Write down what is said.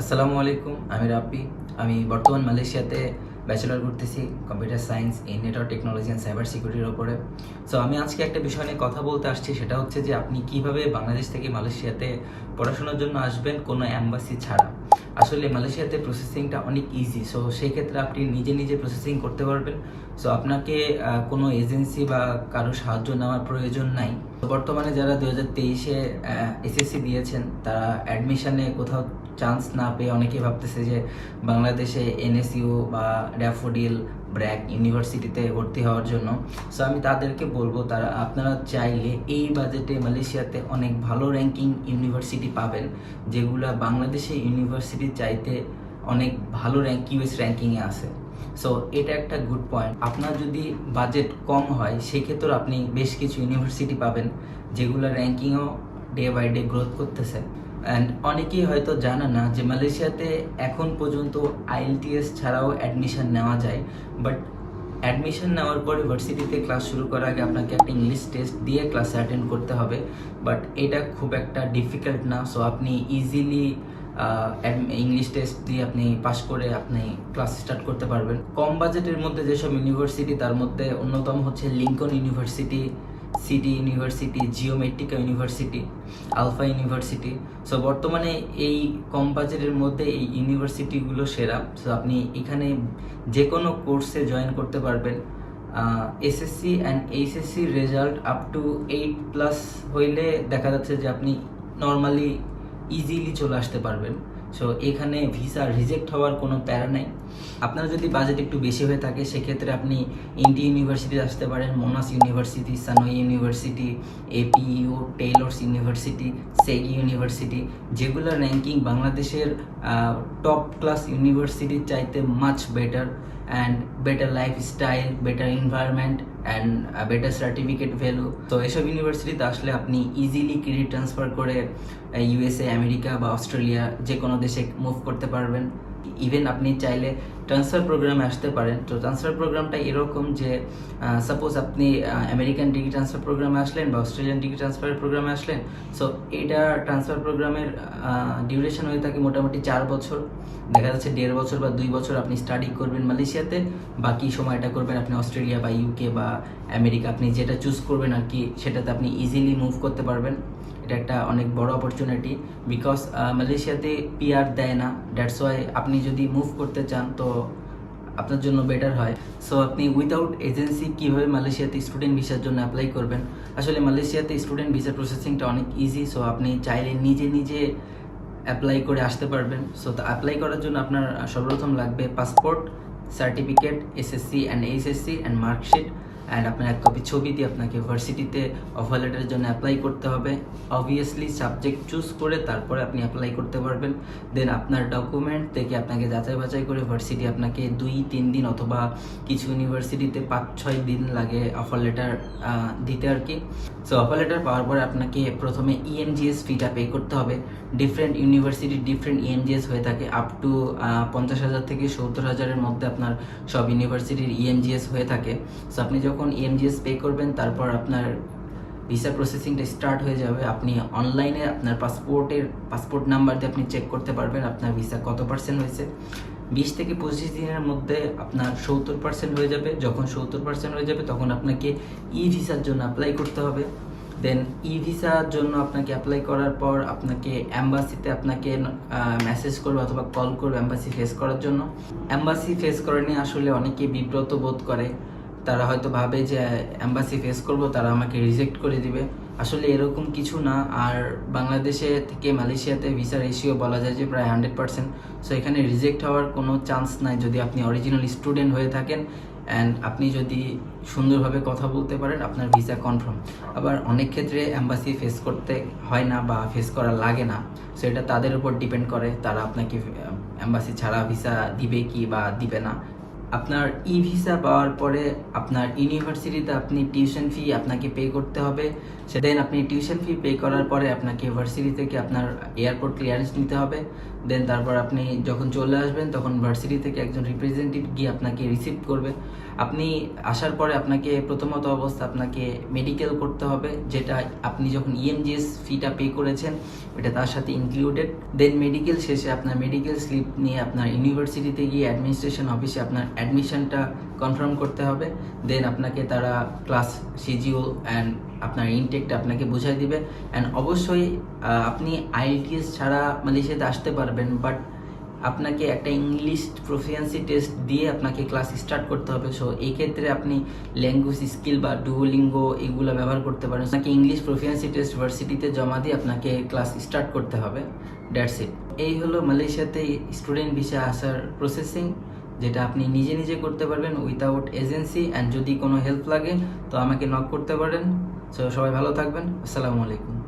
আসসালামু আলাইকুম, আমি রাপি আমি বর্তমান মালয়েশিয়াতে ব্যাচেলর করতেছি computer science in network technology and cyber সিকিউরিটির ওপরে। সো আমি আজকে একটা বিষয় নিয়ে কথা বলতে আসছি, সেটা হচ্ছে যে আপনি কীভাবে বাংলাদেশ থেকে মালয়েশিয়াতে পড়াশোনার জন্য আসবেন কোনো অ্যাম্বাসি ছাড়া। আসলে মালয়েশিয়াতে প্রসেসিংটা অনেক ইজি সো সেই ক্ষেত্রে আপনি নিজে নিজে প্রসেসিং করতে পারবেন। সো আপনাকে কোনো এজেন্সি বা কারও সাহায্য নেওয়ার প্রয়োজন নাই। বর্তমানে যারা দু হাজার তেইশে এসএসসি দিয়েছেন, তারা অ্যাডমিশনে কোথাও চান্স না পেয়ে অনেকেই ভাবতেছে যে বাংলাদেশে এনএসইউ বা ড্যাফোডিল ব্র্যাক ইউনিভার্সিটিতে ভর্তি হওয়ার জন্য। সো আমি তাদেরকে বলব, তারা আপনারা চাইলে এই বাজেটে মালয়েশিয়াতে অনেক ভালো র্যাঙ্কিং ইউনিভার্সিটি পাবেন, যেগুলা বাংলাদেশে ইউনিভার্সিটি চাইতে অনেক ভালো র্যাঙ্ক ইউএস র্যাঙ্কিংয়ে আছে। সো এটা একটা গুড পয়েন্ট আপনার যদি বাজেট কম হয়, সেক্ষেত্রে আপনি বেশ কিছু ইউনিভার্সিটি পাবেন, যেগুলো র্যাঙ্কিংও ডে বাই ডে গ্রোথ করতেছে। অ্যান্ড অনেকেই হয়তো জানে না যে মালয়েশিয়াতে এখন পর্যন্ত আইএলটিএস ছাড়াও অ্যাডমিশন নেওয়া যায় বাট অ্যাডমিশন নেওয়ার পর ইউনিভার্সিটিতে ক্লাস শুরু করার আগে আপনাকে একটা ইংলিশ টেস্ট দিয়ে ক্লাসে অ্যাটেন্ড করতে হবে। বাট এটা খুব একটা ডিফিকাল্ট না সো আপনি ইজিলি ইংলিশ টেস্ট দিয়ে আপনি পাস করে আপনি ক্লাস স্টার্ট করতে পারবেন। কম বাজেটের মধ্যে যেসব ইউনিভার্সিটি তার মধ্যে অন্যতম হচ্ছে Lincoln University City University Geomatika University Alpha University so বর্তমানে এই কম বাজেটের মধ্যে এই ইউনিভার্সিটিগুলো সেরা। সো আপনি এখানে যে কোনো কোর্সে জয়েন করতে পারবেন। SSC and এইচএসসির result up to eight plus হইলে দেখা যাচ্ছে যে আপনি নর্মালি ইজিলি চলে আসতে পারবেন। সো এখানে ভিসা রিজেক্ট হওয়ার কোনো প্যারা নাই। আপনার যদি বাজেট একটু বেশি হয়ে থাকে, সেক্ষেত্রে আপনি ইন্ডি ইউনিভার্সিটি আসতে পারেন Monash University Sunway University APU Taylor's University SEGi University যেগুলোর র্যাঙ্কিং বাংলাদেশের টপ ক্লাস ইউনিভার্সিটির চাইতে much better and better lifestyle better environment and better certificate value তো এসব ইউনিভার্সিটিতে আসলে আপনি ইজিলি ক্রেডিট ট্রান্সফার করে ইউএসএ আমেরিকা বা অস্ট্রেলিয়া যে কোনো দেশে মুভ করতে পারবেন। ইভেন আপনি চাইলে ট্রান্সফার প্রোগ্রামে আসতে পারেন। তো ট্রান্সফার প্রোগ্রামটা এরকম যে সাপোজ আপনি আমেরিকান ডিগ্রি ট্রান্সফার প্রোগ্রামে আসলেন বা অস্ট্রেলিয়ান ডিগ্রি ট্রান্সফার প্রোগ্রামে আসলেন। সো এটা ট্রান্সফার প্রোগ্রামের ডিউরেশন হয়ে থাকে মোটামুটি চার বছর। দেখা যাচ্ছে দেড় বছর বা দুই বছর আপনি স্টাডি করবেন মালয়েশিয়াতে। বাকি সময়টা করবেন আপনি অস্ট্রেলিয়া বা ইউকে বা আমেরিকা আপনি যেটা চুজ করবেন আর কি, সেটাতে আপনি ইজিলি মুভ করতে পারবেন। এটা একটা অনেক বড় অপরচুনিটি বিকজ মালয়েশিয়াতে পিআর দেয় না। দ্যাটস ওয়াই আপনি যদি মুভ করতে চান, তো আপনার জন্য বেটার হয়। সো আপনি উইদাউট এজেন্সি কীভাবে মালয়েশিয়াতে স্টুডেন্ট ভিসার জন্য অ্যাপ্লাই করবেন? আসলে মালয়েশিয়াতে স্টুডেন্ট ভিসা প্রসেসিংটা অনেক ইজি সো আপনি চাইলে নিজে নিজে অ্যাপ্লাই করে আসতে পারবেন। সো অ্যাপ্লাই করার জন্য আপনার সর্বপ্রথম লাগবে passport certificate SSC and HSC and marksheet and আপনার এক কপি ছবি দিয়ে আপনাকে ভার্সিটিতে অফার লেটারের জন্য অ্যাপ্লাই করতে হবে। অবভিয়াসলি সাবজেক্ট চুজ করে তারপরে আপনি অ্যাপ্লাই করতে পারবেন। দেন আপনার ডকুমেন্ট থেকে আপনাকে যাচাই বাছাই করে ভার্সিটি আপনাকে দুই, তিন দিন অথবা কিছু ইউনিভার্সিটিতে পাঁচ, ছয় দিন লাগে অফার লেটার দিতে আর কি। সো অফার লেটার পাওয়ার পরে আপনাকে প্রথমে E ইএনজিএস ফিটা পে করতে হবে। ডিফারেন্ট ইউনিভার্সিটি ডিফারেন্ট ইএনজিএস হয়ে থাকে আপ টু পঞ্চাশ হাজার থেকে সত্তর হাজারের মধ্যে আপনার সব ইউনিভার্সিটির ইএনজিএস হয়ে থাকে। সো আপনি যখন ইএনজিএস পে করবেন, তারপর আপনার ভিসা প্রসেসিংটা স্টার্ট হয়ে যাবে। আপনি অনলাইনে আপনার পাসপোর্টের পাসপোর্ট নাম্বার দিয়ে আপনি চেক করতে পারবেন আপনার ভিসা কত পার্সেন্ট হয়েছে। বিশ থেকে পঁচিশ দিনের মধ্যে আপনার সত্তর পার্সেন্ট হয়ে যাবে। যখন সত্তর পার্সেন্ট হয়ে যাবে, তখন আপনাকে ই ভিসার জন্য অ্যাপ্লাই করতে হবে। দেন ই ভিসার জন্য আপনাকে অ্যাপ্লাই করার পর আপনাকে অ্যাম্বাসিতে আপনাকে মেসেজ করবে অথবা কল করবে অ্যাম্বাসি ফেস করার জন্য। অ্যাম্বাসি ফেস করা নিয়ে আসলে অনেকে বিব্রত বোধ করে। তারা হয়তো ভাবে যে অ্যাম্বাসি ফেস করব, তারা আমাকে রিজেক্ট করে দিবে। আসলে এরকম কিছু না। আর বাংলাদেশে থেকে মালয়েশিয়াতে ভিসা রেশিও বলা যায় যে প্রায় হান্ড্রেড পার্সেন্ট সো এখানে রিজেক্ট হওয়ার কোনো চান্স নাই যদি আপনি অরিজিনাল স্টুডেন্ট হয়ে থাকেন অ্যান্ড আপনি যদি সুন্দরভাবে কথা বলতে পারেন, আপনার ভিসা কনফার্ম আবার অনেক ক্ষেত্রে অ্যাম্বাসি ফেস করতে হয় না বা ফেস করা লাগে না। সো এটা তাদের উপর ডিপেন্ড করে। তারা আপনাকে অ্যাম্বাসি ছাড়া ভিসা দিবে কি বা দিবে না। আপনার ই ভিসা পাওয়ার পরে আপনার ইউনিভার্সিটিতে আপনি টিউশন ফি আপনাকে পে করতে হবে। দেন আপনি টিউশন ফি পে করার পরে আপনাকে ভার্সিটি থেকে আপনার এয়ারপোর্ট ক্লিয়ারেন্স নিতে হবে। দেন তারপর আপনি যখন চলে আসবেন, তখন ভার্সিটি থেকে একজন রিপ্রেজেন্টেটিভ গিয়ে আপনাকে রিসিভ করবে। আপনি আসার পরে আপনাকে প্রথমত অবস্থা আপনাকে মেডিকেল করতে হবে, যেটা আপনি যখন ইএমজিএস ফিটা পে করেছেন ওটা তার সাথে ইনক্লুডেড দেন মেডিকেল শেষে আপনার মেডিকেল স্লিপ নিয়ে আপনার ইউনিভার্সিটিতে গিয়ে অ্যাডমিনিস্ট্রেশন অফিসে আপনার অ্যাডমিশনটা কনফার্ম করতে হবে দেন আপনাকে তারা ক্লাস শিডিউল অ্যান্ড আপনার ইনটেকটা আপনাকে বুঝাই দিবে। অ্যান্ড অবশ্যই আপনি আইএলটিএস ছাড়া মালয়েশিয়াতে আসতে পারবেন বাট আপনাকে একটা ইংলিশ প্রফিয়েন্সি টেস্ট দিয়ে আপনাকে ক্লাস স্টার্ট করতে হবে। সো এই ক্ষেত্রে আপনি ল্যাঙ্গুয়েজ স্কিল বা ডুওলিঙ্গো এগুলো ব্যবহার করতে পারেন। আপনাকে ইংলিশ প্রফিয়েন্সি টেস্ট ভার্সিটিতে জমা দিয়ে আপনাকে ক্লাস স্টার্ট করতে হবে। দ্যাটস ইট এই হলো মালয়েশিয়াতে স্টুডেন্ট ভিসা আসার প্রসেসিং যেটা আপনি নিজে নিজে করতে পারবেন উইথাউট এজেন্সি অ্যান্ড যদি কোনো হেল্প লাগে, তো আমাকে নক করতে পারেন। সো সবাই ভালো থাকবেন। আসসালামু আলাইকুম।